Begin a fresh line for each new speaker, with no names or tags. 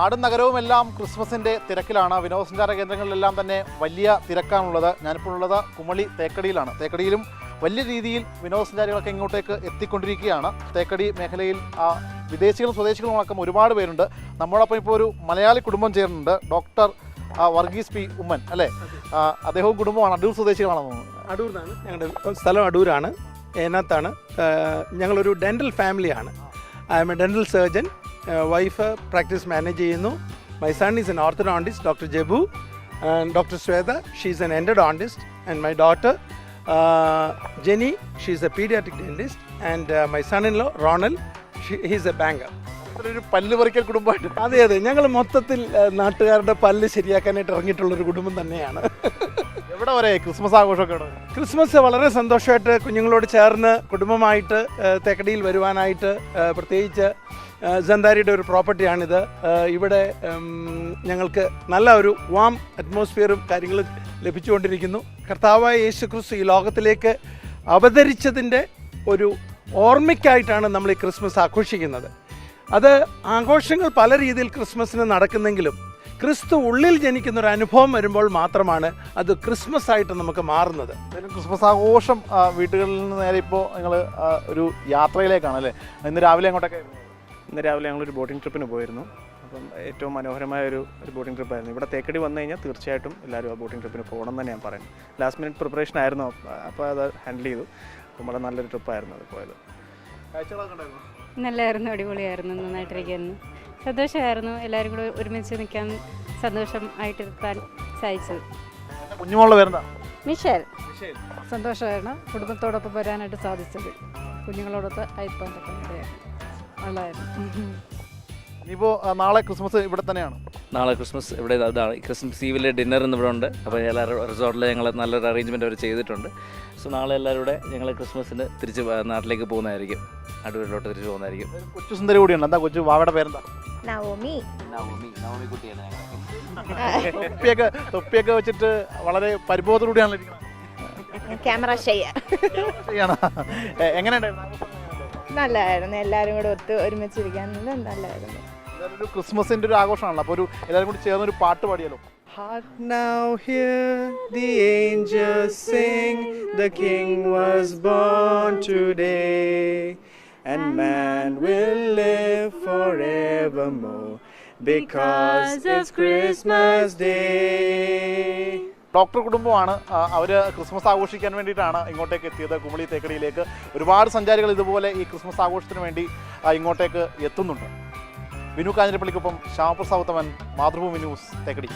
നാടും നഗരവുമെല്ലാം ക്രിസ്മസിന്റെ തിരക്കിലാണ്. വിനോദസഞ്ചാര കേന്ദ്രങ്ങളിലെല്ലാം തന്നെ വലിയ തിരക്കാണുള്ളത്. ഞാനിപ്പോൾ ഉള്ളത് കുമളി തേക്കടിയിലാണ്. തേക്കടിയിലും വലിയ രീതിയിൽ വിനോദസഞ്ചാരികളൊക്കെ ഇങ്ങോട്ടേക്ക് എത്തിക്കൊണ്ടിരിക്കുകയാണ്. തേക്കടി മേഖലയിൽ ആ, വിദേശികളും സ്വദേശികളും അടക്കം ഒരുപാട് പേരുണ്ട്. നമ്മളൊപ്പം ഇപ്പോൾ ഒരു മലയാളി കുടുംബം ചേർന്നുണ്ട് ഡോക്ടർ വർഗീസ് പി ഉമ്മൻ അല്ലേ? അദ്ദേഹവും കുടുംബമാണ്. അടൂർ സ്വദേശികളാണെന്ന് തോന്നുന്നു.
ഞങ്ങളുടെ സ്ഥലം അടൂരാണ്. അതിനകത്താണ്. ഞങ്ങളൊരു ഡെന്റൽ ഫാമിലിയാണ്. I am a dental surgeon. Wife practice manage ചെയ്യുന്നു. My son is an orthodontist doctor Jabu and doctor Shweta she's an endodontist and my daughter Jenny she's a paediatric dentist and my son in law Ronal he's a banker
ഒരു പല്ല് പറിക്കൽ കുടുംബമായിട്ട്.
അതെ അതെ ഞങ്ങൾ മൊത്തത്തിൽ നാട്ടുകാരുടെ പല്ല് ശരിയാക്കാനായിട്ട് ഇറങ്ങിയിട്ടുള്ളൊരു കുടുംബം തന്നെയാണ്.
എവിടെ വരെ? ക്രിസ്മസ് ആഘോഷമൊക്കെ?
ക്രിസ്മസ് വളരെ സന്തോഷമായിട്ട് കുഞ്ഞുങ്ങളോട് ചേർന്ന് കുടുംബമായിട്ട് തേക്കടിയിൽ വരുവാനായിട്ട് പ്രത്യേകിച്ച് ആ, ജന്താരിയുടെ ഒരു പ്രോപ്പർട്ടിയാണിത്. ഇവിടെ ഞങ്ങൾക്ക് നല്ല ഒരു വാം അറ്റ്മോസ്ഫിയറും കാര്യങ്ങളും ലഭിച്ചുകൊണ്ടിരിക്കുന്നു. കർത്താവായ യേശു ക്രിസ്തു ഈ ലോകത്തിലേക്ക് അവതരിച്ചതിന്റെ ഒരു ഓർമ്മയ്ക്കായിട്ടാണ് നമ്മൾ ഈ ക്രിസ്മസ് ആഘോഷിക്കുന്നത്. അത് ആഘോഷങ്ങൾ പല രീതിയിൽ ക്രിസ്മസിന് നടക്കുന്നെങ്കിലും ക്രിസ്തു ഉള്ളിൽ ജനിക്കുന്ന ഒരു അനുഭവം വരുമ്പോൾ മാത്രമാണ് അത് ക്രിസ്മസ് ആയിട്ട് നമുക്ക് മാറുന്നത്.
ക്രിസ്മസ് ആഘോഷം വീട്ടുകളിൽ നിന്ന് നേരെ ഇപ്പോൾ നിങ്ങൾ ഒരു യാത്രയിലേക്കാണ് അല്ലേ? ഇന്ന് രാവിലെ അങ്ങോട്ടൊക്കെ
ഇന്ന് രാവിലെ ഞങ്ങളൊരു ബോട്ടിംഗ് ട്രിപ്പിന് പോയിരുന്നു. അപ്പം ഏറ്റവും മനോഹരമായ ഒരു ഒരു ബോട്ടിംഗ് ട്രിപ്പായിരുന്നു. ഇവിടെ തേക്കടി വന്നു കഴിഞ്ഞാൽ തീർച്ചയായിട്ടും എല്ലാവരും ആ ബോട്ടിംഗ് ട്രിപ്പിന് പോകണം എന്ന് തന്നെ ഞാൻ പറയുന്നു ലാസ്റ്റ് മിനിറ്റ് പ്രിപ്പറേഷൻ ആയിരുന്നു. അപ്പോൾ അത് ഹാൻഡിൽ ചെയ്തു. അപ്പം വളരെ നല്ലൊരു ട്രിപ്പായിരുന്നു അത് പോയത്.
നല്ലായിരുന്നു. അടിപൊളിയായിരുന്നു. നന്നായിട്ടിരിക്കുന്നു. സന്തോഷമായിരുന്നു. എല്ലാവരും കൂടെ ഒരുമിച്ച് നിൽക്കാൻ സന്തോഷം ആയിട്ടിരുത്താൻ സാധിച്ചത്.
എന്റെ കുഞ്ഞുമോളുടെ പേരെന്താ?
മിഷേൽ.
സന്തോഷമായിരുന്നു. കുടുംബത്തോടൊപ്പം വരാനായിട്ട് സാധിച്ചത്. കുഞ്ഞുങ്ങളോടൊത്ത് അയപ്പാൻ പറ്റുന്നതായിരുന്നു.
ഇനിയിപ്പോൾ നാളെ ക്രിസ്മസ് ഇവിടെ തന്നെയാണ്.
നാളെ ക്രിസ്മസ് ഇവിടെ ഇതാണ്. ക്രിസ്മസ് ഈവിലെ ഡിന്നർ ഇന്ന് ഇവിടെ ഉണ്ട്. അപ്പോൾ എല്ലാ റിസോർട്ടിൽ ഞങ്ങൾ നല്ലൊരു അറേഞ്ച്മെന്റ് അവർ ചെയ്തിട്ടുണ്ട്. സോ നാളെ എല്ലാവരും കൂടെ ഞങ്ങൾ ക്രിസ്മസിന് തിരിച്ച് നാട്ടിലേക്ക് പോകുന്നതായിരിക്കും. അടൂരിലോട്ട് തിരിച്ച് പോകുന്നതായിരിക്കും.
ഒരു കൊച്ചു സുന്ദരി കൂടിയുണ്ട് എന്താ കൊച്ചു? വാവയുടെ പേരെന്താ?
നവോമി.
നവോമി. നവോമി കുട്ടിയാണ്
തൊപ്പിയൊക്കെ തൊപ്പിയൊക്കെ വെച്ചിട്ട് വളരെ പരിഭവത്തോടുകൂടിയാണല്ലോ
ക്യാമറ ഷെയ്യ
ശരിയാണ് എ- എങ്ങനെയുണ്ടായിരുന്നു?
നല്ലതായിരുന്നു എല്ലാവരും കൂടെ ഒത്ത് ഒരുമിച്ചിരിക്കാൻ നല്ലതായിരുന്നു
ഒരു ക്രിസ്മസിന്റെ ഒരു ആഘോഷമാണല്ലോ അപ്പോൾ ഒരു എല്ലാവരും കൂടി ചേർന്ന് ഒരു പാട്ട് പാടിയാലോ
Hark now, hear the angels sing, the King was born today, and man will live forevermore because it's Christmas Day.
Doctor കുടുംബമാണ് അവർ ക്രിസ്മസ് ആഘോഷിക്കാൻ വേണ്ടിയിട്ടാണ് ഇങ്ങോട്ടേക്ക് എത്തിയത്. കുമളി തേക്കടിയിലേക്ക് ഒരുപാട് സഞ്ചാരികൾ ഇതുപോലെ ഈ ക്രിസ്മസ് ആഘോഷത്തിന് വേണ്ടി ഇങ്ങോട്ടേക്ക് എത്തുന്നുണ്ട്. വിനു കാഞ്ഞിരപ്പള്ളിക്കൊപ്പം ശ്യാമപ്രസാദ് ഉത്തമൻ മാതൃഭൂമി ന്യൂസ് തേക്കടി.